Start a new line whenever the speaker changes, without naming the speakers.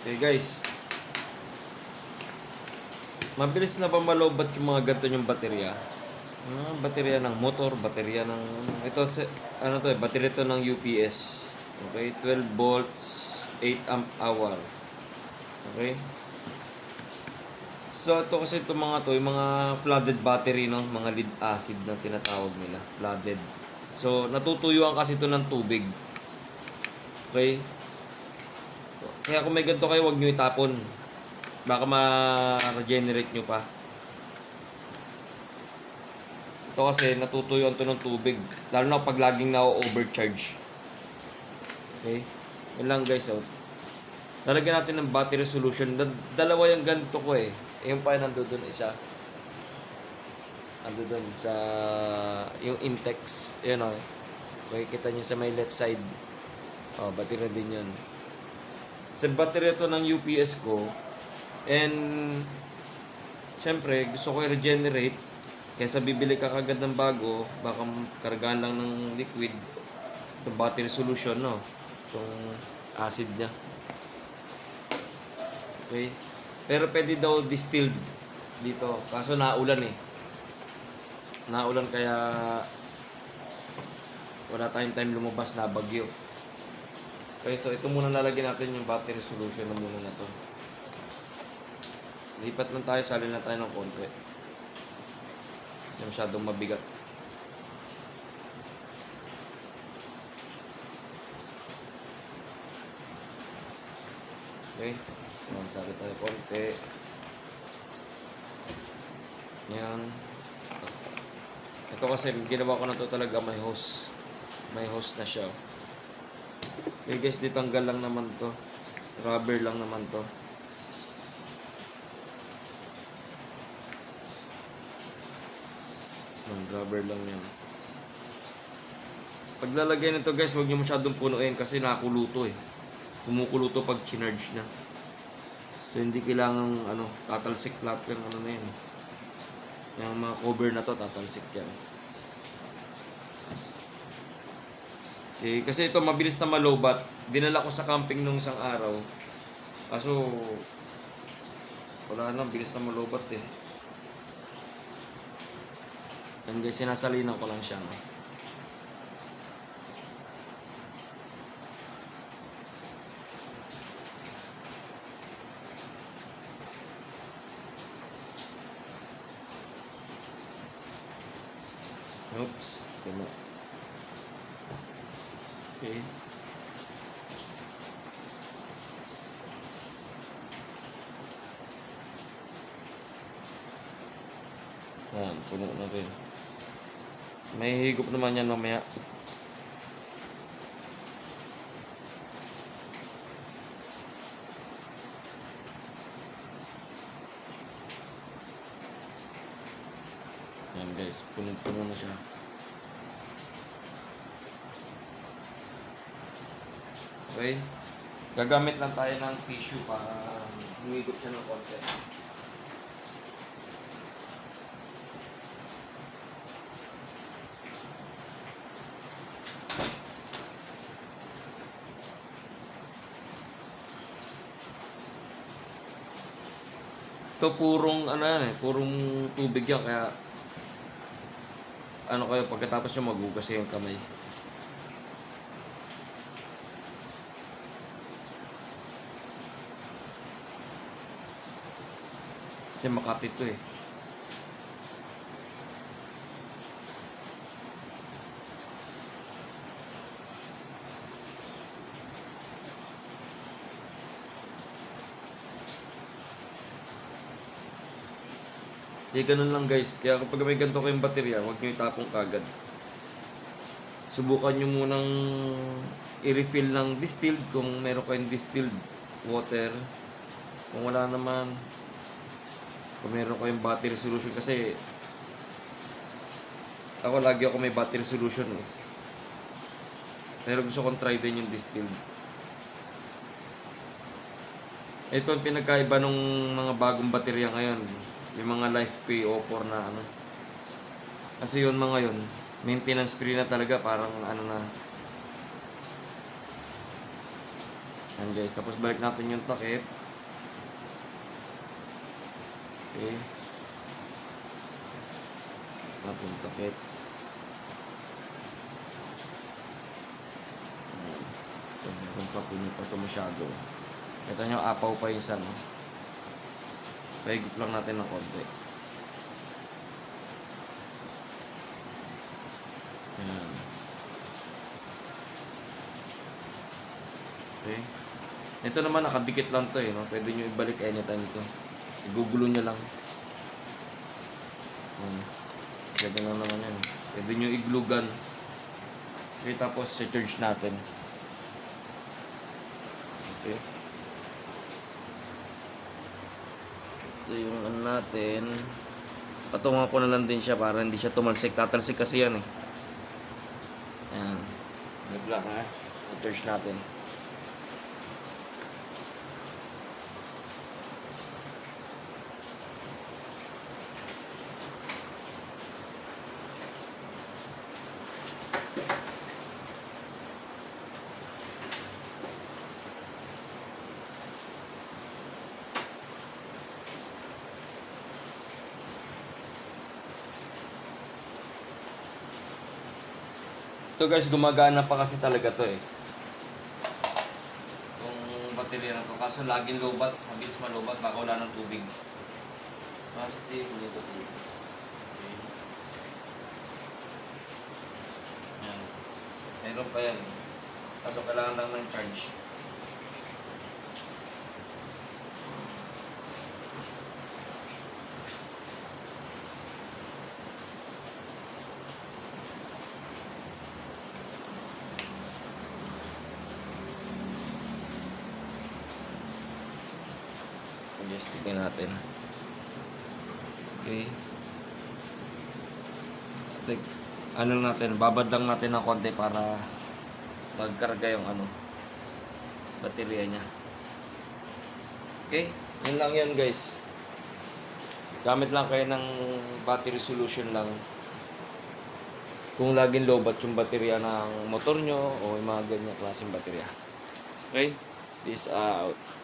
Okay guys. Mabilis na ba malobat yung mga ganito yung baterya? Ah, baterya ng motor, baterya ng... Ito, ano to eh, baterya to ng UPS. Okay, 12 volts, 8 amp hour. Okay? So, ito kasi itong mga to, yung mga flooded battery, no? Mga lead acid na tinatawag nila. Flooded. So, natutuyuan kasi ito ng tubig. Okay? Kaya kung may ganito kayo, huwag nyo itapon. Baka ma-regenerate nyo pa. Ito kasi natutuyuan to ng tubig. Lalo na pag laging na-overcharge. Okay? Yan lang guys. Oh. Lalagyan natin ng battery solution. Da- dalawa yung ganito ko eh. Yung pa nando doon isa. Ando doon sa yung Intex. Yan o. Okay, kita nyo sa may left side. Oh, battery din yun. Sa battery ito ng UPS ko. And Siyempre, gusto ko i-regenerate. Kaysa bibili ka kagad ng bago, baka kargaan lang ng liquid. Itong battery solution, no? Itong acid niya. Okay? Pero pwede daw distilled dito. Kaso naulan eh. Naulan kaya wala tayong time lumabas na bagyo. Okay, so ito muna lalagyan natin yung battery solution na muna na to. Lipat lang tayo, salin na tayo ng konti. Kasi masyadong mabigat. Okay. So, sali tayo konti. Yan. Ito kasi, ginawa ko na to talaga may hose. May hose na siya. Okay guys, ditanggal lang naman to. Rubber lang naman to. Yung rubber lang yan. Paglalagay nito guys, huwag nyo masyadong punuin kasi nakuluto eh. Kumukulo to pag chinarge na. So hindi kailangan ano, tatalsik lahat yung ano na yan. Yung mga cover na to, tatalsik yan. Okay, kasi ito mabilis na malobat. Dinala ko sa camping nung isang araw. Kaso wala na, bilis na malobat eh. And guys, sinasalinan ko lang siya. No? Oops. Tama. Okay. Yan, puno na rin. May higop naman yan mamaya. Yan guys, puno-puno na siya. Okay. Gagamit lang tayo ng tissue para humigop siya ng konti. Ito purong ano yan eh, purong tubig yan kaya ano kayo pagkatapos nyo maghugas kayo yung kamay. Kasi makapit to eh. Kaya ganun lang guys. Kaya kapag may ganito kayong baterya, huwag nyo itapong kagad. Subukan nyo munang i-refill ng distilled kung meron kayong distilled water. Kung wala naman, kung meron kayong battery solution kasi ako lagi ako may battery solution eh. Pero gusto kong try din yung distilled. Ito ang pinagkaiba ng mga bagong baterya ngayon. Yung mga Life P04 na ano. Kasi yun mga yun, maintenance free na talaga parang ano na. Yan guys, tapos balik natin yung takip. Okay. Yung takip. Ayan. So, kung kapunin pa ito masyado. Kita nyo, apaw pa yung isa, no? Pahigop lang natin ng konti. Okay. Ito naman nakadikit lang to eh, no? Pwede nyo ibalik anytime ito. Igugulo nyo lang. Hmm. Pwede lang naman yan. Pwede nyo iglugan. Okay, tapos charge natin. Okay. Ito yung ano natin. Patungan ko na lang din siya para hindi siya tumalsik. Tatalsik kasi yan eh. Ayan. Wait lang ha. Charge natin. Ito guys, gumagana pa kasi talaga to eh. Itong baterya na to. Kaso laging lobat, mabilis malubat, baka wala ng tubig. Positive, negative. Okay. Yan. Meron pa yan. Kaso kailangan lang ng charge. Just tignan natin. Okay. Tig ano natin, babad lang natin ng konti para magkarga yung ano, baterya niya. Okay? Yun lang yan guys. Gamit lang kayo ng battery solution lang. Kung laging lobat yung baterya ng motor nyo o yung mga ganyan klaseng baterya. Okay? Peace out.